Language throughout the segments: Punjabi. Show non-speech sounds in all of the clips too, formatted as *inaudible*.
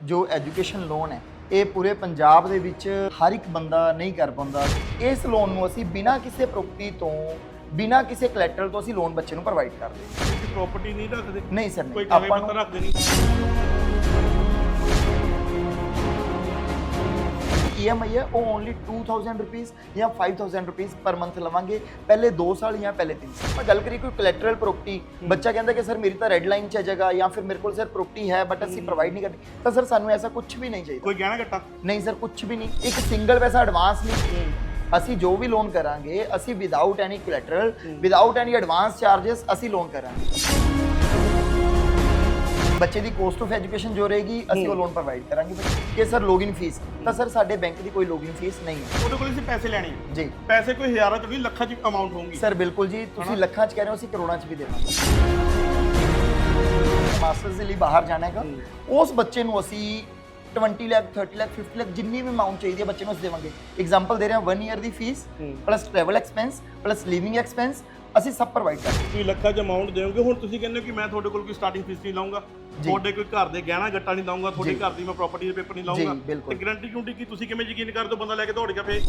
ਜੋ ਐਜੂਕੇਸ਼ਨ ਲੋਨ ਹੈ ਇਹ ਪੂਰੇ ਪੰਜਾਬ ਦੇ ਵਿੱਚ ਹਰ ਇੱਕ ਬੰਦਾ ਨਹੀਂ ਕਰ ਪਾਉਂਦਾ। ਇਸ ਲੋਨ ਨੂੰ ਅਸੀਂ ਬਿਨਾਂ ਕਿਸੇ ਪ੍ਰਾਪਰਟੀ ਤੋਂ ਬਿਨਾਂ ਕਿਸੇ ਕਲੈਕਟਰ ਤੋਂ ਅਸੀਂ ਲੋਨ ਬੱਚੇ ਨੂੰ ਪ੍ਰੋਵਾਈਡ ਕਰਦੇ ਹਾਂ। ਪ੍ਰਾਪਰਟੀ ਨਹੀਂ ਰੱਖਦੇ? ਨਹੀਂ ਸਰ ਕੋਈ ਕਾਗਜ਼ ਪੱਤਰ ਰੱਖਦੇ ਨਹੀਂ। EMI ਹੈ ਉਹ ਓਨਲੀ 2000 ਰੁਪੀਸ ਜਾਂ 5000 ਰੁਪੀਸ ਪਰ ਮੰਥ ਲਵਾਂਗੇ ਪਹਿਲੇ 2 ਸਾਲ ਜਾਂ ਪਹਿਲੇ 3 ਸਾਲ ਆਪਾਂ ਗੱਲ ਕਰੀਏ ਕੋਈ ਕੋਲੈਟਰਲ ਪ੍ਰਾਪਰਟੀ ਬੱਚਾ ਕਹਿੰਦਾ ਕਿ ਸਰ ਮੇਰੀ ਤਾਂ ਰੈੱਡ ਲਾਈਨ 'ਚ ਹੈ ਜਗ੍ਹਾ ਜਾਂ ਫਿਰ ਮੇਰੇ ਕੋਲ ਸਰ ਪ੍ਰਾਪਰਟੀ ਹੈ ਬਟ ਅਸੀਂ ਪ੍ਰੋਵਾਈਡ ਨਹੀਂ ਕਰਦੀ ਤਾਂ ਸਰ ਸਾਨੂੰ ਐਸਾ ਕੁਝ ਵੀ ਨਹੀਂ ਚਾਹੀਦਾ ਕੋਈ ਗਹਿਣਾ ਘੱਟਾ ਨਹੀਂ ਸਰ ਕੁਝ ਵੀ ਨਹੀਂ ਇੱਕ ਸਿੰਗਲ ਪੈਸਾ ਐਡਵਾਂਸ ਨਹੀਂ ਅਸੀਂ ਜੋ ਵੀ ਲੋਨ ਕਰਾਂਗੇ ਅਸੀਂ without any collateral without any advance charges ਅਸੀਂ ਲੋਨ ਕਰਾਂਗੇ। ਬੱਚੇ ਦੀ ਕੋਸਟ ਆਫ ਐਜੂਕੇਸ਼ਨ ਜੋ ਰਹੇਗੀ ਅਸੀਂ ਉਹ ਲੋਨ ਪ੍ਰੋਵਾਈਡ ਕਰਾਂਗੇ। ਕਿ ਸਰ ਲੋਗਿਨ ਫੀਸ ਤਾਂ ਸਰ ਸਾਡੇ ਬੈਂਕ ਦੀ ਕੋਈ ਲੋਗਿਨ ਫੀਸ ਨਹੀਂ ਹੈ। ਉਹਦੇ ਕੋਲ ਅਸੀਂ ਪੈਸੇ ਲੈਣੇ ਆ। ਜੀ। ਪੈਸੇ ਕੋਈ ਹਜ਼ਾਰਾਂ ਚ ਨਹੀਂ ਲੱਖਾਂ ਚ ਅਮਾਉਂਟ ਹੋਊਗੀ। ਸਰ ਬਿਲਕੁਲ ਜੀ ਤੁਸੀਂ ਲੱਖਾਂ ਚ ਕਹਿ ਰਹੇ ਹੋ ਅਸੀਂ ਕਰੋੜਾਂ ਚ ਵੀ ਦੇਵਾਂਗੇ ਮਾਸਟਰਸ ਦੇ ਲਈ ਬਾਹਰ ਜਾਣਾ ਹੈਗਾ। ਉਸ ਬੱਚੇ ਨੂੰ ਅਸੀਂ 20 ਲੱਖ 30 ਲੱਖ 50 ਲੱਖ ਜਿੰਨੀ ਵੀ ਅਮਾਉਂਟ ਚਾਹੀਦੀ ਹੈ ਬੱਚੇ ਨੂੰ ਅਸੀਂ ਦੇਵਾਂਗੇ। ਐਗਜ਼ਾਮਪਲ ਦੇ ਰਹੇ ਹਾਂ 1 ਇਅਰ ਦੀ fees plus travel expense plus living expense ਅਸੀਂ ਸਭ ਪ੍ਰੋਵਾਈਡ ਕਰਦੇ ਤੁਸੀਂ ਲੱਖਾਂ ਚ ਅਮਾਉਂਟ ਦੇਵੋਗੇ? ਹੁਣ ਤੁਸੀਂ ਕਹਿੰਦੇ ਹੋ ਕਿ ਮੈਂ ਤੁਹਾਡੇ ਕੋਲ ਕੋਈ ਸਟਾਰਟਿੰਗ ਫੀਸ ਨਹੀਂ ਲਾਉਂਗਾ। ਤੁਹਾਡੇ ਕੋਈ ਘਰ ਦੇ ਗਹਿਣਾ ਗੱਟਾ ਨਹੀਂ ਲਾਉਂਗਾ ਤੁਹਾਡੇ। ਘਰ ਦੀ ਮੈਂ ਪ੍ਰਾਪਰਟੀ ਦੇ ਪੇਪਰ ਨਹੀਂ ਲਾਉਂਗਾ। ਤੇ ਗਾਰੰਟੀ ਕਿਉਂਟੀ ਕੀ? ਤੁਸੀਂ ਕਿਵੇਂ ਯਕੀਨ ਕਰਦੇ ਹੋ ਬੰਦਾ ਲੈ ਕੇ ਦੌੜ ਗਿਆ ਫੇ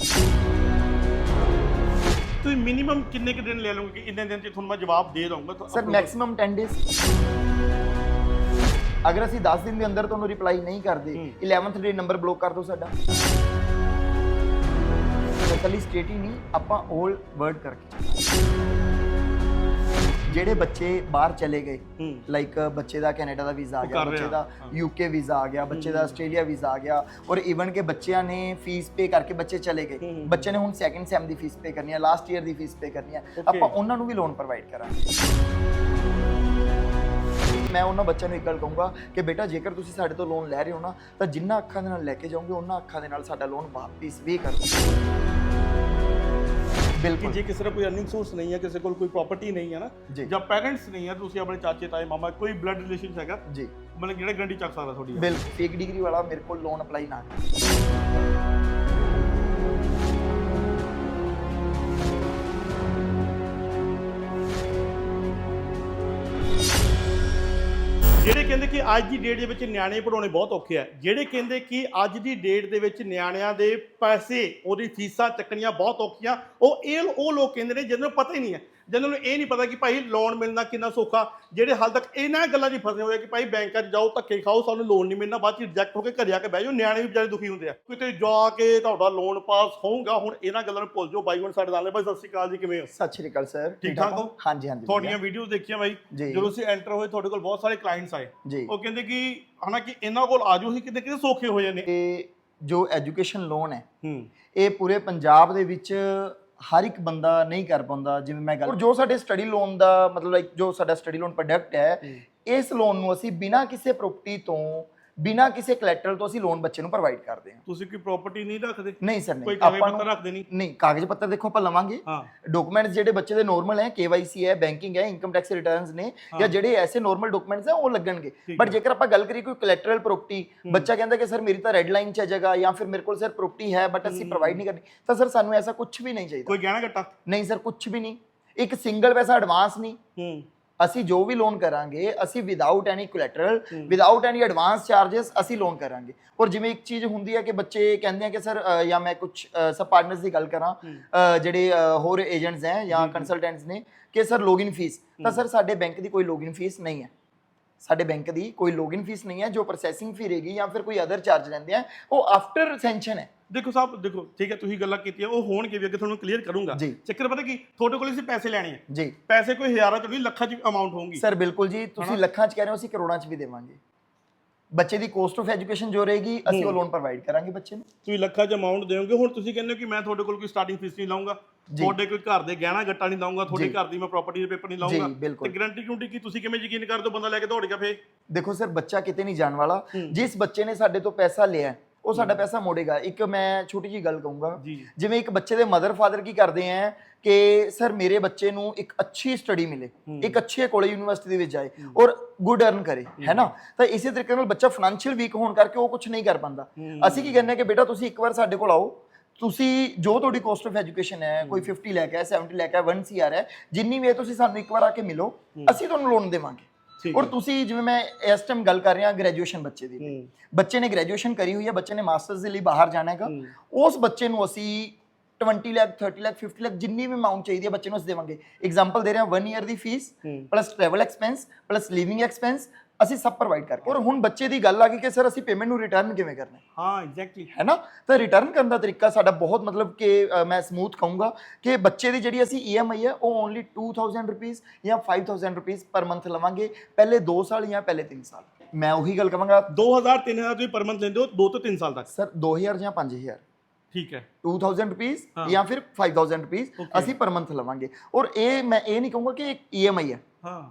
ਤੁਸੀਂ ਮਿਨੀਮਮ ਕਿੰਨੇ ਕੁ ਦਿਨ ਲੈ ਲਓਗੇ? ਕਿ ਇੰਨੇ ਦਿਨ ਚ ਤੁਹਾਨੂੰ ਮੈਂ ਜਵਾਬ ਦੇ ਦਊਂਗਾ। ਸਰ ਮੈਕਸਿਮਮ 10 ਡੇਜ਼ ਅਗਰ ਅਸੀਂ 10 ਦਿਨ ਦੇ ਅੰਦਰ ਤੁਹਾਨੂੰ ਰਿਪਲਾਈ ਨਹੀਂ ਕਰਦੇ 11th ਡੇ ਨੰਬਰ ਬਲੌਕ ਕਰ ਦਿਓ ਸਾਡਾ। ਕੱਲੀ ਸਟੇਟ ਹੀ ਨਹੀਂ ਆਪਾਂ 올 ਵਰਡ ਕਰਕੇ। ਜਿਹੜੇ ਬੱਚੇ ਬਾਹਰ ਚਲੇ ਗਏ ਲਾਈਕ ਬੱਚੇ ਦਾ ਕੈਨੇਡਾ ਦਾ ਵੀਜ਼ਾ ਆ ਗਿਆ ਬੱਚੇ ਦਾ ਯੂਕੇ ਵੀਜ਼ਾ ਆ ਗਿਆ ਬੱਚੇ ਦਾ ਆਸਟ੍ਰੇਲੀਆ ਵੀਜ਼ਾ ਆ ਗਿਆ ਔਰ ਇਵਨ ਕਿ ਬੱਚਿਆਂ ਨੇ ਫੀਸ ਪੇ ਕਰਕੇ ਬੱਚੇ ਚਲੇ ਗਏ। ਬੱਚੇ ਨੇ ਹੁਣ ਸੈਕੰਡ ਸੈਮ ਦੀ ਫੀਸ ਪੇ ਕਰਨੀ ਹੈ ਲਾਸਟ ਈਅਰ ਦੀ ਫੀਸ ਪੇ ਕਰਨੀ ਹੈ. ਆਪਾਂ ਉਹਨਾਂ ਨੂੰ ਵੀ ਲੋਨ ਪ੍ਰੋਵਾਈਡ ਕਰਾਂਗੇ। ਮੈਂ ਉਹਨਾਂ ਬੱਚਿਆਂ ਨੂੰ ਇੱਕ ਗੱਲ ਕਹੂੰਗਾ ਕਿ ਬੇਟਾ ਜੇਕਰ ਤੁਸੀਂ ਸਾਡੇ ਤੋਂ ਲੋਨ ਲੈ ਰਹੇ ਹੋ ਨਾ ਤਾਂ ਜਿੰਨਾ ਅੱਖਾਂ ਦੇ ਨਾਲ ਲੈ ਕੇ ਜਾਓਗੇ ਉਹਨਾਂ ਅੱਖਾਂ ਦੇ ਨਾਲ ਸਾਡਾ ਲੋਨ ਵਾਪਿਸ ਵੀ ਕਰੋ ਕਿ ਬਿਲਕੁਲ। ਜੇ ਕਿਸੇ ਦਾ ਕੋਈ ਅਰਨਿੰਗ ਸੋਰਸ ਨਹੀਂ ਹੈ ਕਿਸੇ ਕੋਲ ਕੋਈ ਪ੍ਰਾਪਰਟੀ ਨਹੀਂ ਹੈ ਨਾ ਜੀ। ਪੈਰੈਂਟਸ ਨਹੀਂ ਹੈ ਤੁਸੀਂ ਆਪਣੇ ਚਾਚੇ ਤਾਏ ਮਾਮਾ ਕੋਈ ਬਲੱਡ ਰਿਲੇਸ਼ਨ ਹੈਗਾ ਜੀ। ਮਤਲਬ ਜਿਹੜਾ ਗਰੰਟੀ ਚੱਕ ਸਕਦਾ ਤੁਹਾਡੀ। ਬਿਲ ਫੇਕ ਡਿਗਰੀ ਵਾਲਾ ਮੇਰੇ ਕੋਲ ਲੋਨ ਅਪਲਾਈ ਨਾ ਕਰੇ। ਜਿਹੜੇ ਕਹਿੰਦੇ ਕਿ ਅੱਜ ਦੀ ਡੇਟ ਦੇ ਵਿੱਚ ਨਿਆਣੇ ਪੜਾਉਣੇ ਬਹੁਤ ਔਖੇ ਆ, ਜਿਹੜੇ ਕਹਿੰਦੇ ਕਿ ਅੱਜ ਦੀ ਡੇਟ ਦੇ ਵਿੱਚ ਨਿਆਣਿਆਂ ਦੇ ਪੈਸੇ, ਉਹਦੀ ਫੀਸਾਂ ਚੱਕਣੀਆਂ ਬਹੁਤ ਔਖੀਆਂ, ਉਹ ਇਹ, ਉਹ ਲੋਕ ਕਹਿੰਦੇ ਨੇ, ਜਿਹਨਾਂ ਨੂੰ ਪਤਾ ਹੀ ਨਹੀਂ ਹੈ। ਜਿਹਨਾਂ ਨੂੰ ਇਹ ਨਹੀਂ ਪਤਾ ਕਿ ਭਾਈ ਲੋਨ ਮਿਲਣਾ ਕਿੰਨਾ ਸੌਖਾ ਜਿਹੜੇ ਹਾਲ ਤੱਕ ਇਹਨਾਂ ਗੱਲਾਂ 'ਚ ਫਸੇ ਹੋਏ ਕਿ ਭਾਈ ਬੈਂਕਾਂ 'ਚ ਜਾਓ ਧੱਕੇ ਖਾਓ ਸਾਨੂੰ ਲੋਨ ਨਹੀਂ ਮਿਲਣਾ ਬਾਅਦ 'ਚ ਰਿਜੈਕਟ ਹੋ ਕੇ ਘਰੇ ਆ ਕੇ ਬਹਿ ਜਾਓ ਨਿਆਣੇ ਵੀ ਵਿਚਾਰੇ ਦੁਖੀ ਹੁੰਦੇ ਆ। ਕਿਤੇ ਜਾ ਕੇ ਤੁਹਾਡਾ ਲੋਨ ਪਾਸ ਹੋਊਗਾ ਹੁਣ ਇਹਨਾਂ ਗੱਲਾਂ ਨੂੰ ਭੁੱਲ ਜਾਓ ਬਾਈ ਹੁਣ ਸਾਡੇ ਨਾਲ ਨੇ। ਬਾਈ ਸਤਿ ਸ਼੍ਰੀ ਅਕਾਲ ਜੀ ਕਿਵੇਂ ਹੋ? ਸਤਿ ਸ਼੍ਰੀ ਅਕਾਲ ਸਰ ਠੀਕ ਠਾਕ ਹੋ? ਹਾਂਜੀ ਹਾਂਜੀ ਤੁਹਾਡੀਆਂ ਵੀਡੀਓਜ਼ ਦੇਖੀਆਂ ਬਾਈ। ਜਦੋਂ ਤੁਸੀਂ ਐਂਟਰ ਹੋਏ ਤੁਹਾਡੇ ਕੋਲ ਬਹੁਤ ਸਾਰੇ ਕਲਾਇੰਟਸ ਆਏ। ਉਹ ਕਹਿੰਦੇ ਕਿ ਹਨਾ ਕਿ ਇਹਨਾਂ ਕੋਲ ਆਜੋ ਹੀ ਕਿਤੇ ਕਿਤੇ ਸੌਖੇ ਹੋ ਜਾਂਦੇ। ਇਹ ਜੋ ਐਜੂਕੇਸ਼ਨ ਲੋਨ ਹੈ ਹੂੰ। ਇਹ ਪੂਰੇ ਪੰਜਾਬ ਦੇ ਵਿੱਚ ਹਰ ਇੱਕ ਬੰਦਾ ਨਹੀਂ ਕਰ ਪਾਉਂਦਾ ਜਿਵੇਂ ਮੈਂ ਗੱਲ ਔਰ ਜੋ ਸਾਡੇ ਸਟੱਡੀ ਲੋਨ ਦਾ ਮਤਲਬ ਲਾਈਕ ਜੋ ਸਾਡਾ ਸਟੱਡੀ ਲੋਨ ਪ੍ਰੋਡਕਟ ਹੈ ਇਸ ਲੋਨ ਨੂੰ ਅਸੀਂ ਬਿਨਾਂ ਕਿਸੇ ਪ੍ਰਾਪਰਟੀ ਤੋਂ ਬਿਨਾਂ ਕਿਸੇ ਕਲੈਕਟਰ ਤੋਂ ਅਸੀਂ ਲੋਨ ਬੱਚੇ ਨੂੰ ਪ੍ਰੋਵਾਈਡ ਕਰਦੇ ਹਾਂ। ਤੁਸੀਂ ਕੋਈ ਪ੍ਰਾਪਰਟੀ ਨਹੀਂ ਰੱਖਦੇ? ਨਹੀਂ ਸਰ ਕੋਈ ਨਹੀਂ ਕਾਗਜ਼ ਪੱਤਰ ਰੱਖਦੇ ਨਹੀਂ? ਨਹੀਂ ਕਾਗਜ਼ ਪੱਤਰ ਦੇਖੋ ਆਪਾਂ ਲਵਾਂਗੇ। ਹਾਂ। ਡਾਕੂਮੈਂਟਸ ਜਿਹੜੇ ਬੱਚੇ ਦੇ ਨਾਰਮਲ ਹੈ KYC ਹੈ ਬੈਂਕਿੰਗ ਹੈ ਇਨਕਮ ਟੈਕਸ ਰਿਟਰਨਸ ਨੇ ਜਾਂ ਜਿਹੜੇ ਐਸੇ ਨਾਰਮਲ ਡਾਕੂਮੈਂਟਸ ਹੈ ਉਹ ਲੱਗਣਗੇ। ਬਟ। ਜੇਕਰ ਆਪਾਂ ਗੱਲ ਕਰੀਏ ਕੋਈ ਕੋਲੈਟਰਲ ਪ੍ਰਾਪਰਟੀ ਬੱਚਾ ਕਹਿੰਦਾ ਕਿ ਸਰ ਮੇਰੀ ਤਾਂ ਰੈੱਡ ਲਾਈਨ 'ਚ ਹੈ ਜਗ੍ਹਾ ਜਾਂ ਫਿਰ ਮੇਰੇ ਕੋਲ ਸਰ ਪ੍ਰਾਪਰਟੀ ਹੈ ਬਟ ਅਸੀਂ ਪ੍ਰੋਵਾਈਡ ਨਹੀਂ ਕਰਨੀ ਤਾਂ ਸਰ ਸਾਨੂੰ ਐਸਾ ਕੁਝ ਵੀ ਨਹੀਂ ਚਾਹੀਦਾ। ਕੋਈ ਗਹਿਣਾ ਘੱਟਾ ਨਹੀਂ ਸਰ ਕੁਝ ਵੀ ਨਹੀਂ। ਇੱਕ ਸਿੰਗਲ ਪੈਸਾ ਐਡਵਾਂਸ ਨਹੀਂ। ਹੂੰ। ਅਸੀਂ ਜੋ ਵੀ ਲੋਨ ਕਰਾਂਗੇ ਅਸੀਂ without any collateral without any advance charges ਅਸੀਂ ਲੋਨ ਕਰਾਂਗੇ। ਔਰ ਜਿਵੇਂ ਇੱਕ ਚੀਜ਼ ਹੁੰਦੀ ਹੈ ਕਿ ਬੱਚੇ ਕਹਿੰਦੇ ਆ ਕਿ ਸਰ ਜਾਂ ਮੈਂ ਕੁਝ ਸਬ ਪਾਰਟਨਰਸ ਦੀ ਗੱਲ ਕਰਾਂ ਜਿਹੜੇ ਹੋਰ ਏਜੰਟਸ ਹੈ ਜਾਂ ਕੰਸਲਟੈਂਟਸ ਨੇ ਕਿ ਸਰ ਲੋਗਿਨ ਫੀਸ ਤਾਂ ਸਰ ਸਾਡੇ ਬੈਂਕ ਦੀ ਕੋਈ ਲੋਗਿਨ ਫੀਸ ਨਹੀਂ ਹੈ। ਸਾਡੇ ਬੈਂਕ ਦੀ ਕੋਈ ਲੋਗਿਨ ਫੀਸ ਨਹੀਂ ਹੈ ਜੋ ਪ੍ਰੋਸੈਸਿੰਗ ਫੀ ਰਹੇਗੀ ਜਾਂ ਫਿਰ ਕੋਈ ਅਦਰ ਚਾਰਜ ਲੈਂਦੇ ਆ ਉਹ ਆਫਟਰ ਸੈਂਕਸ਼ਨ ਹੈ। ਦੇਖੋ ਸਾਹਿਬ ਦੇਖੋ ਠੀਕ ਹੈ ਤੁਸੀਂ ਗੱਲਾਂ ਕੀਤੀਆਂ ਉਹ ਹੋਣਗੇ ਵੀ ਅੱਗੇ ਤੁਹਾਨੂੰ ਕਲੀਅਰ ਕਰੂੰਗਾ। ਜੀ। ਚੱਕਰ ਪਤਾ ਕੀ? ਤੁਹਾਡੇ ਕੋਲ ਅਸੀਂ ਪੈਸੇ ਲੈਣੇ ਆ। ਜੀ। ਪੈਸੇ ਕੋਈ ਹਜ਼ਾਰਾਂ ਚ ਨਹੀਂ ਲੱਖਾਂ ਚ ਅਮਾਉਂਟ ਹੋਊਗੀ। ਸਰ ਬਿਲਕੁਲ ਜੀ ਤੁਸੀਂ ਲੱਖਾਂ ਚ ਕਹਿ ਰਹੇ ਹੋ ਅਸੀਂ ਕਰੋੜਾਂ ਚ ਵੀ ਦੇਵਾਂਗੇ। ਬੱਚੇ ਦੀ ਕੋਸਟ ਆਫ ਐਜੂਕੇਸ਼ਨ ਜੋ ਰਹੇਗੀ ਅਸੀਂ ਉਹ ਲੋਨ ਪ੍ਰੋਵਾਈਡ ਕਰਾਂਗੇ ਬੱਚੇ ਨੂੰ। ਤੁਸੀਂ ਲੱਖਾਂ ਚ ਅਮਾਉਂਟ ਦੇਵੋਗੇ ਹੁਣ ਤੁਸੀਂ ਕਹਿੰਦੇ ਹੋ ਕਿ ਮੈਂ ਤੁਹਾਡੇ ਕੋਲ ਕੋਈ ਸਟਾਰਟਿੰਗ ਫੀਸ ਨਹੀਂ ਲਾਉਂਗਾ ਜੀ। ਤੁਹਾਡੇ ਕੋਈ ਘਰ ਦੇ ਗਹਿਣਾ ਗੱਟਾ ਨਹੀਂ ਲਾਉਂਗਾ ਤੁਹਾਡੇ ਜੀ। ਘਰ ਦੀ ਮੈਂ ਪ੍ਰਾਪਰਟੀ ਦੇ ਪੇਪਰ ਨਹੀਂ ਜੀ, ਲਾਉਂਗਾ ਬਿਲਕੁਲ। ਤੇ ਗਾਰੰਟੀ ਕਿਉਂਟੀ ਕੀ? ਤੁਸੀਂ ਕਿਵੇਂ ਯਕੀਨ ਕਰਦੇ ਹੋ ਬੰਦਾ ਲੈ ਕੇ ਦੌੜ ਗਿਆ ਫੇ ਦੇਖੋ ਸਰ ਬੱਚਾ ਕਿਤੇ ਨਹੀਂ ਜਾਣ ਵਾਲਾ। ਜਿਸ ਬੱਚੇ ਨੇ ਸਾਡੇ ਤੋਂ ਪੈਸਾ ਲਿਆ ਹੈ, ਉਹ ਸਾਡਾ ਪੈਸਾ ਮੋੜੇਗਾ। ਇੱਕ ਮੈਂ ਛੋਟੀ ਜੀ ਗੱਲ ਕਹੂੰਗਾ। ਜੀ ਜਿਵੇਂ ਇੱਕ ਬੱਚੇ ਦੇ ਮਦਰ ਫਾਦਰ ਕੀ ਕਰਦੇ ਆ ਕਿ ਸਰ ਮੇਰੇ ਬੱਚੇ ਨੂੰ ਇੱਕ ਅੱਛੀ ਸਟੱਡੀ ਮਿਲੇ। ਇੱਕ ਅੱਛੇ ਕਾਲਜ ਯੂਨੀਵਰਸਿਟੀ ਦੇ ਵਿੱਚ ਜਾਏ ਔਰ ਗੁੱਡ ਅਰਨ ਕਰੇ ਹੈ ਨਾ? ਤਾਂ ਇਸੇ ਤਰੀਕੇ ਨਾਲ ਬੱਚਾ ਫਾਈਨੈਂਸ਼ੀਅਲ ਵੀਕ ਹੋਣ ਕਰਕੇ ਉਹ ਕੁਝ ਨਹੀਂ ਕਰ ਪਾਉਂਦਾ ਅਸੀਂ ਕੀ ਕਹਿੰਦੇ ਆ ਕਿ ਬੇਟਾ ਤੁਸੀਂ ਇੱਕ ਵਾਰ ਸਾਡੇ ਕੋਲ ਆਓ। ਤੁਸੀਂ ਜੋ ਤੁਹਾਡੀ ਕੋਸਟ ਆਫ ਐਜੂਕੇਸ਼ਨ ਹੈ ਕੋਈ 50 ਲੱਖ ਹੈ 70 ਲੱਖ ਹੈ 1 ਸੀਆਰ ਹੈ ਜਿੰਨੀ ਵੀ ਹੈ ਤੁਸੀਂ ਸਾਨੂੰ ਇੱਕ ਵਾਰ ਆ ਕੇ ਮਿਲੋ। ਅਸੀਂ ਤੁਹਾਨੂੰ ਲੋਨ ਦੇਵਾਂਗੇ। ਠੀਕ ਔਰ ਹੈ। ਤੁਸੀਂ ਜਿਵੇਂ ਮੈਂ ਇਸ ਟਾਈਮ ਗੱਲ ਕਰ ਰਿਹਾ ਗ੍ਰੈਜੂਏਸ਼ਨ ਬੱਚੇ ਦੀ ਹੂੰ ਬੱਚੇ ਨੇ ਗ੍ਰੈਜੂਏਸ਼ਨ ਕਰੀ ਹੋਈ ਹੈ ਬੱਚੇ ਨੇ ਮਾਸਟਰਸ ਦੇ ਲਈ ਬਾਹਰ ਜਾਣਾ ਹੈਗਾ ਹੂੰ। ਉਸ ਬੱਚੇ ਨੂੰ ਅਸੀਂ 20 ਲੱਖ 30 ਲੱਖ 50 ਲੱਖ ਜਿੰਨੀ ਵੀ ਅਮਾਉਂਟ ਚਾਹੀਦੀ ਹੈ ਬੱਚੇ ਨੂੰ ਅਸੀਂ ਦੇਵਾਂਗੇ ਐਗਜ਼ਾਮਪਲ ਦੇ ਰਹੇ ਹਾਂ 1 ਇਅਰ ਦੀ ਫੀਸ ਹੂੰ। Plus travel expense plus living expense ਅਸੀਂ ਸਭ ਪ੍ਰੋਵਾਈਡ ਕਰਕੇ ਔਰ ਹੁਣ ਬੱਚੇ ਦੀ ਗੱਲ ਆ ਗਈ ਕਿ ਸਰ ਅਸੀਂ ਪੇਮੈਂਟ ਨੂੰ ਰਿਟਰਨ ਕਿਵੇਂ ਕਰਨਾ ਹੈ? ਹਾਂ ਐਗਜ਼ੈਕਟਲੀ ਹੈ ਨਾ? ਤਾਂ ਰਿਟਰਨ ਕਰਨ ਦਾ ਤਰੀਕਾ ਸਾਡਾ ਬਹੁਤ ਮਤਲਬ ਕਿ ਅ, ਮੈਂ ਸਮੂਥ ਕਹੂੰਗਾ ਕਿ ਬੱਚੇ ਦੀ ਜਿਹੜੀ ਅਸੀਂ EMI ਹੈ ਉਹ ਓਨਲੀ 2000 ਰੁਪੀਸ ਜਾਂ 5000 ਰੁਪੀਸ ਪਰ ਮੰਥ ਲਵਾਂਗੇ ਪਹਿਲੇ 2 ਸਾਲ ਜਾਂ ਪਹਿਲੇ 3 ਸਾਲ। ਮੈਂ ਉਹੀ ਗੱਲ ਕਹਾਂਗਾ 2000 3000 ਤੁਸੀਂ ਪਰ ਮੰਥ ਲੈਂਦੇ ਹੋ 2 ਤੋਂ 3 ਸਾਲ ਤੱਕ। ਸਰ 2000 ਜਾਂ 5000 ਠੀਕ ਹੈ। 2000 ਰੁਪੀਸ ਹਾਂ। ਜਾਂ ਫਿਰ 5000 ਰੁਪੀਸ Okay. ਅਸੀਂ ਪਰ ਮੰਥ ਲਵਾਂਗੇ। ਔਰ ਇਹ ਮੈਂ ਇਹ ਨਹੀਂ ਕਹੂੰਗਾ ਕਿ ਇੱਕ EMI ਹੈ। ਹਾਂ।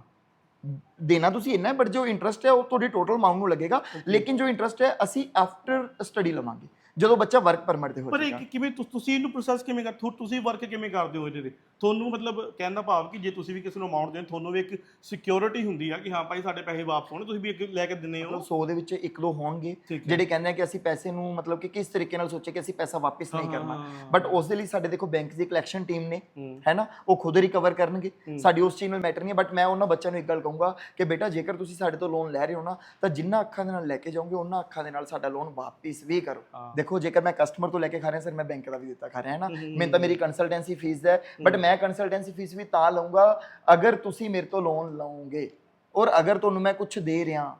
ਦੇਣਾ ਤੁਸੀਂ ਇੰਨਾ ਬਟ ਜੋ ਇੰਟਰਸਟ ਹੈ ਉਹ ਤੁਹਾਡੀ ਟੋਟਲ ਅਮਾਉਂਟ ਨੂੰ ਲੱਗੇਗਾ। ਲੇਕਿਨ ਜੋ ਇੰਟਰਸਟ ਹੈ ਅਸੀਂ ਆਫਟਰ ਸਟੱਡੀ ਲਵਾਂਗੇ। ਜਦੋਂ ਬੱਚਾ ਵਰਕ ਪਰਮਿਟ ਤੇ ਹੋ ਪਰ ਜਾਏਗਾ ਕਿਵੇਂ ਤੁ- ਤੁਸੀਂ ਇਹਨੂੰ ਪ੍ਰੋਸੈਸ ਕਿਵੇਂ ਕਰ ਤੁ- ਤੁਸੀਂ ਵਰਕ ਕਿਵੇਂ ਕਰਦੇ ਹੋ ਇਹਦੇ ਤੇ ਤੁਹਾਨੂੰ ਮਤਲਬ ਕਹਿਣ ਦਾ ਭਾਵ ਕਿ ਜੇ ਤੁਸੀਂ ਵੀ ਕਿਸੇ ਨੂੰ ਅਮਾਉਂਟ ਦੇਣ ਤੁਹਾਨੂੰ ਵੀ ਇੱਕ ਸਿਕਿਉਰਿਟੀ ਹੁੰਦੀ ਆ ਕਿ ਹਾਂ ਭਾਈ ਸਾਡੇ ਪੈਸੇ ਵਾਪਸ ਹੋਣ ਤੁਸੀਂ ਵੀ ਅੱਗੇ ਲੈ ਕੇ ਦਿੰਦੇ ਹੋ 100 ਦੇ ਵਿੱਚ ਇੱਕ ਦੋ ਹੋਣਗੇ ਠੀਕ ਹੈ। ਜਿਹੜੇ ਕਹਿੰਦੇ ਆ ਕਿ ਅਸੀਂ ਪੈਸੇ ਨੂੰ ਮਤਲਬ ਕਿ ਕਿਸ ਤਰੀਕੇ ਨਾਲ ਸੋਚੇ ਕਿ ਅਸੀਂ ਪੈਸਾ ਵਾਪਸ ਨਹੀਂ ਕਰਨਾ ਹਾਂ। ਬਟ ਉਸ ਦੇ ਲਈ ਸਾਡੇ ਦੇਖੋ ਬੈਂਕ ਦੀ ਕਲੈਕਸ਼ਨ ਟੀਮ ਨੇ ਹੂੰ। ਹੈ ਨਾ ਉਹ ਖੁਦ ਰਿਕਵਰ ਕਰਨਗੇ। ਸਾਡੀ ਉਸ ਚੀਜ਼ ਨਾਲ ਮੈਟਰ ਨਹੀਂ ਬਟ ਮੈਂ ਉਹਨਾਂ ਬੱਚਿਆਂ ਨੂੰ ਇੱਕ ਗੱਲ ਕਹੂੰਗਾ ਕਿ ਬੇਟਾ ਜੇਕਰ ਤੁਸੀਂ ਸਾਡੇ ਤੋਂ ਲੋਨ ਲੈ ਰਹੇ ਹੋ ਨਾ ਤਾਂ ਜਿੰਨਾ ਅੱਖਾਂ ਦੇ ਨਾਲ ਲੈ ਕੇ ਜਾਓਗੇ ਉਹਨਾਂ ਅੱਖਾਂ ਦੇ ਨਾਲ ਸਾਡਾ ਲੋਨ ਵਾਪਸ ਵੀ ਕਰੋ ਹਾਂ। ਦੇਖੋ ਜੇਕਰ ਮੈਂ ਕਸਟਮਰ ਤੋਂ ਲੈ ਕੇ ਖਾ ਰਿਹਾ ਸਰ ਮੈਂ ਬੈਂਕ ਦਾ ਵੀ ਦਿੱਤਾ ਖਾ ਰਿਹਾ ਹੈ ਨਾ ਮੈਨੂੰ ਤਾਂ ਮੇਰੀ ਕੰਸਲਟੈਂਸੀ ਫੀਸ ਹੈ ਬਟ ਮੈਂ ਕੰਸਲਟੈਂਸੀ ਫੀਸ ਵੀ ਤਾਂ ਲਵਾਂਗਾ ਅਗਰ ਤੁਸੀਂ ਮੇਰੇ ਤੋਂ ਲੋਨ ਲਓਗੇ। ਔਰ ਅਗਰ ਤੁਹਾਨੂੰ ਮੈਂ ਕੁਝ ਦੇ ਰਿਹਾ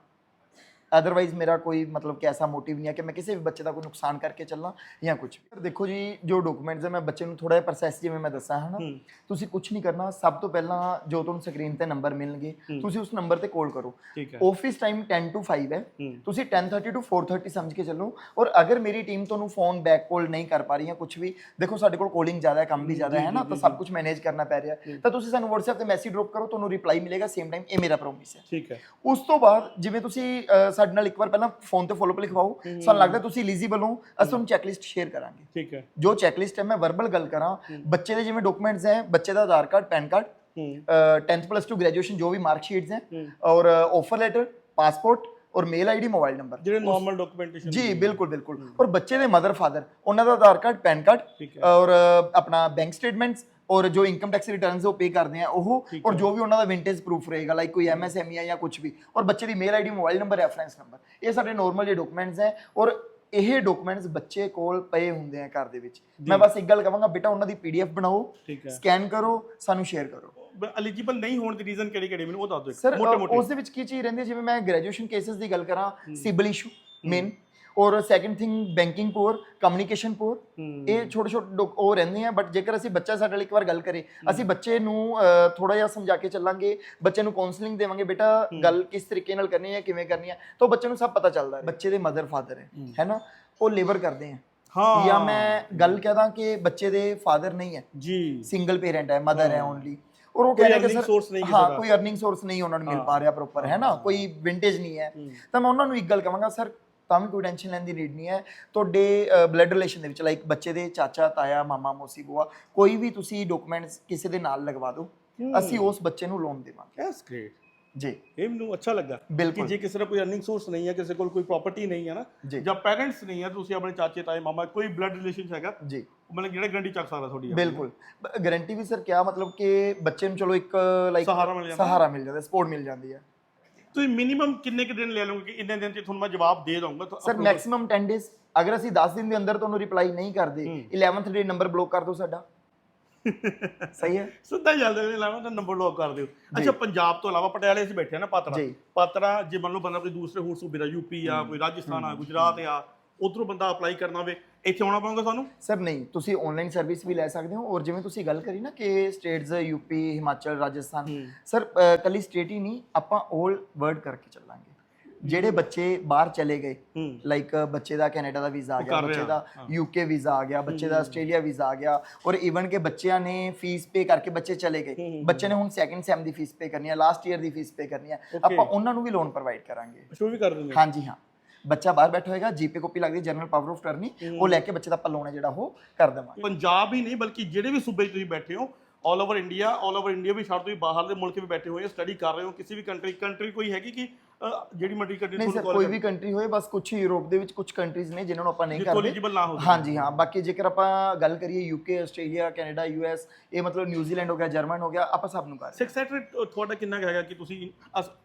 ਅਦਰਵਾਈਜ਼ ਮੇਰਾ ਕੋਈ ਮਤਲਬ ਕਿ ਐਸਾ ਮੋਟਿਵ ਨਹੀਂ ਹੈ ਕਿ ਮੈਂ ਕਿਸੇ ਵੀ ਬੱਚੇ ਦਾ ਕੋਈ ਨੁਕਸਾਨ ਕਰਕੇ ਚੱਲਾਂ ਜਾਂ ਕੁਝ ਵੀ। ਦੇਖੋ ਜੀ ਜੋ ਡਾਕੂਮੈਂਟਸ ਹੈ ਮੈਂ ਬੱਚੇ ਨੂੰ ਥੋੜਾ ਜਿਹਾ ਪ੍ਰੋਸੈਸ ਜਿਵੇਂ ਮੈਂ ਦੱਸਾਂ ਹੈ ਨਾ ਹੂੰ। ਤੁਸੀਂ ਕੁਝ ਨਹੀਂ ਕਰਨਾ ਸਭ ਤੋਂ ਪਹਿਲਾਂ ਜੋ ਤੁਹਾਨੂੰ ਸਕਰੀਨ ਤੇ ਨੰਬਰ ਮਿਲਣਗੇ। ਤੁਸੀਂ ਉਸ ਨੰਬਰ ਤੇ ਕਾਲ ਕਰੋ। ਆਫਿਸ ਟਾਈਮ 10 to 5 ਹੈ। ਤੁਸੀਂ 10:30 to 4:30 ਸਮਝ ਕੇ ਚੱਲੋ। ਔਰ ਅਗਰ ਮੇਰੀ ਟੀਮ ਤੁਹਾਨੂੰ ਫੋਨ ਬੈਕ ਕਾਲ ਨਹੀਂ ਕਰ ਪਾ ਰਹੀ ਹੈ ਕੁਝ ਵੀ ਦੇਖੋ ਸਾਡੇ ਕੋਲ ਕਾਲਿੰਗ ਜ਼ਿਆਦਾ ਹੈ ਕੰਮ ਵੀ ਜ਼ਿਆਦਾ ਹੈ ਨਾ ਤਾਂ ਸਭ ਕੁਝ ਮੈਨੇਜ ਕਰਨਾ ਪੈ ਰਿਹਾ। ਤਾਂ ਤੁਸੀਂ ਸਾਨੂੰ WhatsApp ਤੇ ਮੈਸੇਜ ਡ੍ਰੌਪ ਕਰੋ ਤੁਹਾਨੂੰ ਰਿਪਲਾਈ ਮਿਲੇਗਾ ਸੇਮ ਟਾਈਮ ਇਹ ਮੇਰਾ ਪ੍ਰੋਮਿਸ ਹੈ। ਠੀਕ ਹੈ। ਉਸ ਤੋਂ ਬਾਅਦ ਜਿਵੇਂ ਤੁਸੀਂ ਸਾਡੇ ਨਾਲ ਇੱਕ ਵਾਰ ਪਹਿਲਾਂ ਫੋਨ ਤੇ ਫੋਲੋ ਅਪ ਲਿਖਵਾਓ। ਸਾਨੂੰ ਲੱਗਦਾ ਤੁਸੀਂ ਐਲੀਜੀਬਲ ਹੋ। ਅਸੀਂ ਤੁਹਾਨੂੰ ਚੈੱਕਲਿਸਟ ਸ਼ੇਅਰ ਕਰਾਂਗੇ। ਠੀਕ ਹੈ। ਜੋ ਚੈੱਕਲਿਸਟ ਹੈ ਮੈਂ ਵਰਬਲ ਗੱਲ ਕਰਾਂ। ਬੱਚੇ ਦੇ ਜਿਵੇਂ ਡਾਕੂਮੈਂਟਸ ਹੈ ਬੱਚੇ ਦਾ ਆਧਾਰ ਕਾਰਡ ਪੈਨ ਕਾਰਡ ਹੂੰ। 10th ਪਲੱਸ 2 ਗ੍ਰੈਜੂਏਸ਼ਨ ਜੋ ਵੀ ਮਾਰਕ ਸ਼ੀਟਸ ਹੈ। ਔਰ ਆਫਰ ਲੈਟਰ ਪਾਸਪੋਰਟ ਔਰ ਮੇਲ ਆਈਡੀ ਮੋਬਾਈਲ ਨੰਬਰ ਜਿਹੜੇ ਨਾਰਮਲ ਡਾਕੂਮੈਂਟੇਸ਼ਨ ਜੀ ਬਿਲਕੁਲ ਬਿਲਕੁਲ। ਔਰ ਬੱਚੇ ਦੇ ਮਦਰ ਫਾਦਰ ਉਹਨਾਂ ਦਾ ਆਧਾਰ ਕਾਰਡ ਪੈਨ ਕਾਰਡ। ਔਰ ਆਪਣਾ ਬੈਂਕ ਸਟੇਟਮੈਂਟਸ ਔਰ ਜੋ ਇਨਕਮ ਟੈਕਸ ਰਿਟਰਨਸ ਉਹ ਪੇ ਕਰਦੇ ਆ ਉਹ ਔਰ ਜੋ ਵੀ ਉਹਨਾਂ ਦਾ ਵਿੰਟੇਜ ਪ੍ਰੂਫ ਰਹੇਗਾ ਲਾਈਕ ਕੋਈ ਐਮਐਸਐਮਈ ਆ ਜਾਂ ਕੁਝ ਵੀ ਔਰ ਬੱਚੇ ਦੀ mail ID mobile number reference number ਇਹ ਸਾਡੇ ਨਾਰਮਲ ਜਿਹੇ ਡਾਕੂਮੈਂਟਸ ਹੈ ਔਰ ਇਹ ਡਾਕੂਮੈਂਟਸ ਬੱਚੇ ਕੋਲ ਪਏ ਹੁੰਦੇ ਆ ਘਰ ਦੇ ਵਿੱਚ। ਮੈਂ ਬਸ ਇੱਕ ਗੱਲ ਕਹਾਂਗਾ ਬੇਟਾ ਉਹਨਾਂ ਦੀ ਪੀਡੀਐਫ ਬਣਾਓ ਸਕੈਨ ਕਰੋ ਸਾਨੂੰ ਸ਼ੇਅਰ ਕਰੋ। ਐਲੀਜੀਬਲ ਨਹੀਂ ਹੋਣ ਦੇ ਰੀਜ਼ਨ ਕਿਹੜੇ ਕਿਹੜੇ ਮੈਨੂੰ ਉਹ ਦੱਸ ਦਿਓ ਸਰ ਮੋਟੇ ਅ, ਮੋਟੇ। ਉਸ ਦੇ ਵਿੱਚ ਕੀ ਚੀਜ਼ ਰਹਿੰਦੀ ਜਿਵੇਂ ਮੈਂ ਗ੍ਰੈਜੂਏਸ਼ਨ ਕੇਸਸ ਦੀ ਗੱਲ ਕਰਾਂ ਸਿਬਲ ਇਸ਼ੂ ਮੇਨ ਔਰ second thing banking poor communication poor. ਇਹ ਛੋਟੇ ਛੋਟੇ ਉਹ ਰਹਿੰਦੇ ਆ ਬਟ ਜੇਕਰ ਅਸੀਂ ਬੱਚਾ ਸਾਡੇ ਨਾਲ ਇੱਕ ਵਾਰ ਗੱਲ ਕਰੇ ਅਸੀਂ ਬੱਚੇ ਨੂੰ ਥੋੜਾ ਜਿਹਾ ਸਮਝਾ ਕੇ ਚੱਲਾਂਗੇ ਬੱਚੇ ਨੂੰ ਕਾਉਂਸਲਿੰਗ ਦੇਵਾਂਗੇ ਬੇਟਾ ਗੱਲ ਕਿਸ ਤਰੀਕੇ ਨਾਲ ਕਰਨੀ ਹੈ ਕਿਵੇਂ ਕਰਨੀ ਹੈ ਤਾਂ ਬੱਚੇ ਨੂੰ ਸਭ ਪਤਾ ਚੱਲਦਾ ਹੈ ਬੱਚੇ ਦੇ ਮਦਰ ਫਾਦਰ ਹੈ। ਹੈ। ਨਾ? ਉਹ ਲੇਬਰ ਕਰਦੇ ਆ। ਹਾਂ। ਜਾਂ ਮੈਂ ਗੱਲ ਕਹਦਾ ਕਿ ਬੱਚੇ ਦੇ ਫਾਦਰ ਨਹੀਂ ਹੈ। ਜੀ। ਸਿੰਗਲ ਪੇਰੈਂਟ ਹੈ ਮਦਰ ਹੈ ਓਨਲੀ ਔਰ ਉਹ ਕਹਿੰਦੇ ਕਿ ਸਰ ਹਾਂ। ਕੋਈ ਅਰਨਿੰਗ ਸੋਰਸ ਨਹੀਂ ਉਹਨਾਂ ਨੂੰ ਮਿਲ ਪਾ ਰਿਹਾ ਪ੍ਰੋਪਰ ਹੈ ਨਾ? ਕੋਈ ਵਿੰਟੇਜ ਨਹੀਂ ਹੈ। ਤਾਂ ਮੈਂ ਉਹਨਾਂ ਨੂੰ ਇੱਕ ਗੱਲ ਕਹਾਂਗਾ ਸਰ ਤਾਂ ਵੀ ਕੋਈ ਟੈਨਸ਼ਨ ਲੈਣ ਦੀ ਨੀਡ ਨਹੀਂ ਹੈ। ਤੁਹਾਡੇ ਬਲੱਡ ਰਿਲੇਸ਼ਨ ਦੇ ਵਿੱਚ ਲਾਈਕ ਬੱਚੇ ਦੇ ਚਾਚਾ ਤਾਇਆ ਮਾਮਾ ਮੋਸੀ ਬੁਆ ਕੋਈ ਵੀ ਤੁਸੀਂ ਡਾਕੂਮੈਂਟਸ ਕਿਸੇ ਦੇ ਨਾਲ ਲਗਵਾ ਦਿਓ ਅਸੀਂ ਉਸ ਬੱਚੇ ਨੂੰ ਲੋਨ ਦੇਵਾਂਗੇ। ਦੈਟਸ ਗ੍ਰੇਟ ਜੀ। ਇਹ ਮੈਨੂੰ ਅੱਛਾ ਲੱਗਾ ਕਿ ਜੇ ਕਿਸੇ ਦਾ ਕੋਈ ਅਰਨਿੰਗ ਸੋਰਸ ਨਹੀਂ ਹੈ ਕਿਸੇ ਕੋਲ ਕੋਈ ਪ੍ਰਾਪਰਟੀ ਨਹੀਂ ਹੈ ਨਾ ਜੀ। ਜਾਂ ਪੈਰੈਂਟਸ ਨਹੀਂ ਹੈ ਤੁਸੀਂ ਆਪਣੇ ਚਾਚੇ ਤਾਏ ਮਾਮਾ ਕੋਈ ਬਲੱਡ ਰਿਲੇਸ਼ਨ ਹੈਗਾ ਜੀ। ਮਤਲਬ ਜਿਹੜਾ ਗਰੰਟੀ ਚੱਕ ਸਕਦਾ ਤੁਹਾਡੀ ਬਿਲਕੁਲ। ਗਾਰੰਟੀ ਵੀ ਸਰ ਕਿਆ ਮਤਲਬ ਕਿ ਬੱਚੇ ਨੂੰ ਚਲੋ ਇੱਕ ਲਾਈਕ ਸਹਾਰਾ ਮਿਲ ਜਾਂਦਾ। ਸਹਾਰਾ ਮਿਲ ਜਾਂਦਾ ਸਪੋਰਟ ਮਿਲ ਜਾਂਦੀ ਹੈ। ਤੁਸੀਂ ਮਿਨੀਮਮ ਕਿੰਨੇ ਕੁ ਦਿਨ ਲੈ ਲਓਗੇ ਕਿ ਇੰਨੇ ਦਿਨ ਚ ਤੁਹਾਨੂੰ ਮੈਂ ਜਵਾਬ ਦੇ ਦਊਂਗਾ? ਤਾਂ ਸਰ ਮੈਕਸਿਮਮ 10 ਡੇਜ਼ ਅਗਰ ਅਸੀਂ 10 ਦਿਨ ਦੇ ਅੰਦਰ ਤੁਹਾਨੂੰ ਰਿਪਲਾਈ ਨਹੀਂ ਕਰਦੇ 11th ਡੇ ਨੰਬਰ ਬਲੌਕ ਕਰ ਦਿਓ ਸਾਡਾ। *laughs* ਸਹੀ ਹੈ? ਸਿੱਧਾ ਹੀ ਚੱਲਦੇ ਨੇ ਲਾਵਾਂ ਤਾਂ ਨੰਬਰ ਲੌਕ ਕਰ ਦਿਓ। ਅੱਛਾ ਪੰਜਾਬ ਤੋਂ ਇਲਾਵਾ ਪਟਿਆਲੇ 'ਚ ਬੈਠੇ ਆ ਨਾ ਪਾਤਰਾ। ਜੀ। ਪਾਤਰਾ ਜੇ ਮੰਨ ਲਓ ਬੰਦਾ ਕੋਈ ਦੂਸਰੇ ਹੋਰ ਸੂਬੇ ਦਾ ਯੂਪੀ ਆ ਕੋਈ ਰਾਜਸਥਾਨ ਆ ਗੁਜਰਾਤ ਆ ਉਧਰੋਂ ਬੰਦਾ ਅਪਲਾਈ ਕਰਨਾ ਹੋਵੇ ਇੱਥੇ ਆਉਣਾ ਪਊਗਾ ਸਾਨੂੰ? ਸਰ ਨਹੀਂ ਤੁਸੀਂ ਆਨਲਾਈਨ ਸਰਵਿਸ ਵੀ ਲੈ ਸਕਦੇ ਹੋ ਔਰ ਜਿਵੇਂ ਤੁਸੀਂ ਗੱਲ ਕਰੀ ਨਾ ਕਿ states UP Himachal Rajasthan sir ਕੱਲੀ ਸਟੇਟ ਹੀ ਨਹੀਂ ਆਪਾਂ 올 ਵਰਲਡ ਕਰਕੇ ਚੱਲਾਂਗੇ। ਜਿਹੜੇ ਬੱਚੇ ਬਾਹਰ ਚਲੇ ਗਏ ਲਾਈਕ ਬੱਚੇ ਦਾ ਕੈਨੇਡਾ ਦਾ ਵੀਜ਼ਾ ਆ ਗਿਆ ਬੱਚੇ ਦਾ ਯੂਕੇ ਵੀਜ਼ਾ ਆ ਗਿਆ ਬੱਚੇ ਦਾ ਆਸਟ੍ਰੇਲੀਆ ਵੀਜ਼ਾ ਆ ਗਿਆ ਔਰ ਇਵਨ ਕਿ ਬੱਚਿਆਂ ਨੇ ਫੀਸ ਪੇ ਕਰਕੇ ਬੱਚੇ ਚਲੇ ਗਏ। ਬੱਚੇ ਨੇ ਹੁਣ ਸੈਕੰਡ ਸੈਮ ਦੀ ਫੀਸ ਪੇ ਕਰਨੀ ਹੈ ਲਾਸਟ ਈਅਰ ਦੀ ਫੀਸ ਪੇ ਕਰਨੀ ਹੈ ਆਪਾਂ ਉਹਨਾਂ ਨੂੰ ਵੀ ਲੋਨ ਪ੍ਰੋਵਾਈਡ ਕਰਾਂਗੇ। ਸ਼ੋ ਵੀ ਕਰ ਦਿੰਦੇ ਹਾਂਜੀ ਹਾਂ। ਬੱਚਾ ਬਾਹਰ ਬੈਠਾ ਹੋਏਗਾ ਜੀਪੇ ਕਾਪੀ ਲੱਗਦੀ ਜਨਰਲ ਪਾਵਰ ਆਫ ਟਰਨੀ ਉਹ ਲੈ ਕੇ ਬੱਚੇ ਦਾ ਆਪਾਂ ਲੋਨ ਜਿਹੜਾ ਉਹ ਕਰ ਦੇਵਾਂਗੇ। ਪੰਜਾਬ ਹੀ ਨਹੀਂ ਬਲਕਿ ਜਿਹੜੇ ਵੀ ਸੂਬੇ 'ਚ ਤੁਸੀਂ ਬੈਠੇ ਹੋ all over India all over India ਵੀ ਛੱਡ ਤੁਸੀਂ ਬਾਹਰ ਦੇ ਮੁਲਕ ਵੀ ਬੈਠੇ ਹੋਏ ਹੋ ਸਟੱਡੀ ਕਰ ਰਹੇ ਹੋ ਕਿਸੇ ਵੀ ਕੰਟਰੀ ਕੰਟਰੀ ਕੋਈ ਹੈਗੀ ਕਿ ਜਿਹੜੀ ਮਰਜ਼ੀ ਕੰਟਰੀ ਨਹੀਂ ਸਰ ਤੁਹਾਨੂੰ ਕੋਈ ਵੀ ਕੰਟਰੀ ਹੋਏ ਬਸ ਕੁਝ ਯੂਰਪ ਦੇ ਵਿੱਚ ਕੁਝ ਕੰਟਰੀਜ਼ ਨੇ ਜਿਨ੍ਹਾਂ ਨੂੰ ਆਪਾਂ ਨਹੀਂ ਕਰਦੇ। ਨਾ ਹੋ। ਹਾਂਜੀ ਹਾਂ ਬਾਕੀ ਜੇਕਰ ਆਪਾਂ ਗੱਲ ਕਰੀਏ ਯੂਕੇ ਆਸਟ੍ਰੇਲੀਆ ਕੈਨੇਡਾ ਯੂਐਸ ਇਹ ਮਤਲਬ ਨਿਊਜ਼ੀਲੈਂਡ ਹੋ ਗਿਆ ਜਰਮਨ ਹੋ ਗਿਆ ਆਪਾਂ ਸਭ ਨੂੰ ਕਰ ਸਿਕਸ ਸੈਕਟਰ ਤੁਹਾਡਾ ਕਿੰਨਾ ਹੈਗਾ ਕਿ ਤੁਸੀਂ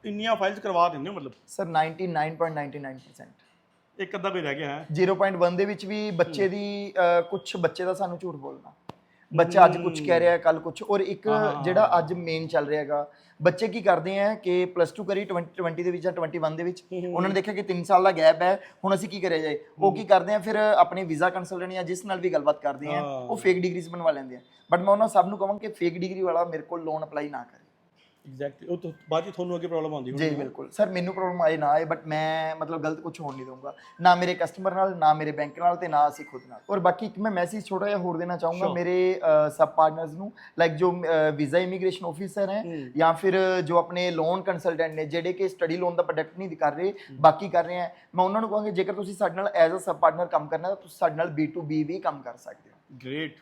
ਇੰਨੀਆਂ ਫਾਈਲਸ ਕਰਵਾ ਦਿੰਦੇ ਹੋ ਮਤਲਬ? ਸਰ 99.99% ਇੱਕ ਅੱਧਾ ਕੋਈ ਰਹਿ ਗਿਆ ਹੈ? 0.1 ਦੇ ਵਿੱਚ ਵੀ ਬੱਚੇ ਦੀ ਕੁਝ ਬੱਚੇ ਦਾ ਸਾਨੂੰ ਝੂਠ ਬੋਲਣਾ। ਬੱਚਾ ਅੱਜ ਕੁਝ ਕਹਿ ਰਿਹਾ ਕੱਲ ਕੁਝ ਔਰ ਇੱਕ ਹਾਂ। ਜਿਹੜਾ ਅੱਜ ਮੇਨ ਚੱਲ ਰਿਹਾ ਹੈਗਾ ਬੱਚੇ ਕੀ ਕਰਦੇ ਆ ਕਿ ਪਲੱਸ 2 ਕਰੀ 20 20 ਦੇ ਵਿੱਚ ਜਾਂ 21 ਦੇ ਵਿੱਚ ਉਹਨਾਂ ਨੇ ਦੇਖਿਆ ਕਿ 3 ਸਾਲ ਦਾ ਗੈਪ ਹੈ ਹੁਣ ਅਸੀਂ ਕੀ ਕਰਿਆ ਜਾਏ? ਉਹ ਕੀ ਕਰਦੇ ਆ ਫਿਰ ਆਪਣੇ ਵੀਜ਼ਾ ਕੰਸਲਟੈਂਟ ਜਾਂ ਜਿਸ ਨਾਲ ਵੀ ਗੱਲਬਾਤ ਕਰਦੇ ਆ। ਉਹ ਫੇਕ ਡਿਗਰੀਜ਼ ਬਣਵਾ ਲੈਂਦੇ ਆ। ਬਟ ਮੈਂ ਉਹਨਾਂ ਸਭ ਨੂੰ ਕਹਾਂ ਕਿ ਫੇਕ ਡਿਗਰੀ ਵਾਲਾ ਮੇਰੇ ਕੋਲ ਲੋਨ ਅਪਲਾਈ ਨਾ ਕਰੇ। ਐਗਜ਼ੈਕਟਲੀ ਉਹ ਤੋਂ ਬਾਅਦ 'ਚ ਤੁਹਾਨੂੰ ਅੱਗੇ ਪ੍ਰੋਬਲਮ ਆਉਂਦੀ ਜੀ ਬਿਲਕੁਲ। ਸਰ ਮੈਨੂੰ ਪ੍ਰੋਬਲਮ ਆਏ ਨਾ ਆਏ ਬਟ ਮੈਂ ਮਤਲਬ ਗਲਤ ਕੁਝ ਹੋਣ ਨਹੀਂ ਦਊਂਗਾ। ਨਾ ਮੇਰੇ ਕਸਟਮਰ ਨਾਲ ਨਾ ਮੇਰੇ ਬੈਂਕ ਨਾਲ ਤੇ ਨਾ ਅਸੀਂ ਖੁਦ ਨਾਲ। ਔਰ ਬਾਕੀ ਇੱਕ ਮੈਂ ਮੈਸੇਜ ਛੋਟਾ ਜਿਹਾ ਹੋਰ ਦੇਣਾ ਚਾਹੂੰਗਾ. ਮੇਰੇ ਸਬ ਪਾਰਟਨਰਸ ਨੂੰ। ਲਾਈਕ ਜੋ ਵੀਜ਼ਾ ਇਮੀਗ੍ਰੇਸ਼ਨ ਆਫੀਸਰ ਹੈ ਹੂੰ। ਜਾਂ ਫਿਰ ਜੋ ਆਪਣੇ ਲੋਨ ਕੰਸਲਟੈਂਟ ਨੇ ਜਿਹੜੇ ਕਿ ਸਟੱਡੀ ਲੋਨ ਦਾ ਪ੍ਰੋਡਕਟ ਨਹੀਂ ਕਰ ਰਹੇ ਬਾਕੀ ਕਰ ਰਹੇ ਹੈ। ਮੈਂ ਉਹਨਾਂ ਨੂੰ ਕਹਾਂਗਾ ਜੇਕਰ ਤੁਸੀਂ ਸਾਡੇ ਨਾਲ ਐਜ਼ ਅ ਸਬ ਪਾਰਟਨਰ ਕੰਮ ਕਰਨਾ ਹੈ ਤਾਂ ਤੁਸੀਂ ਸਾਡੇ ਨਾਲ B2B ਵੀ ਕੰਮ ਕਰ ਸਕਦੇ ਹੋ। ਗ੍ਰੇਟ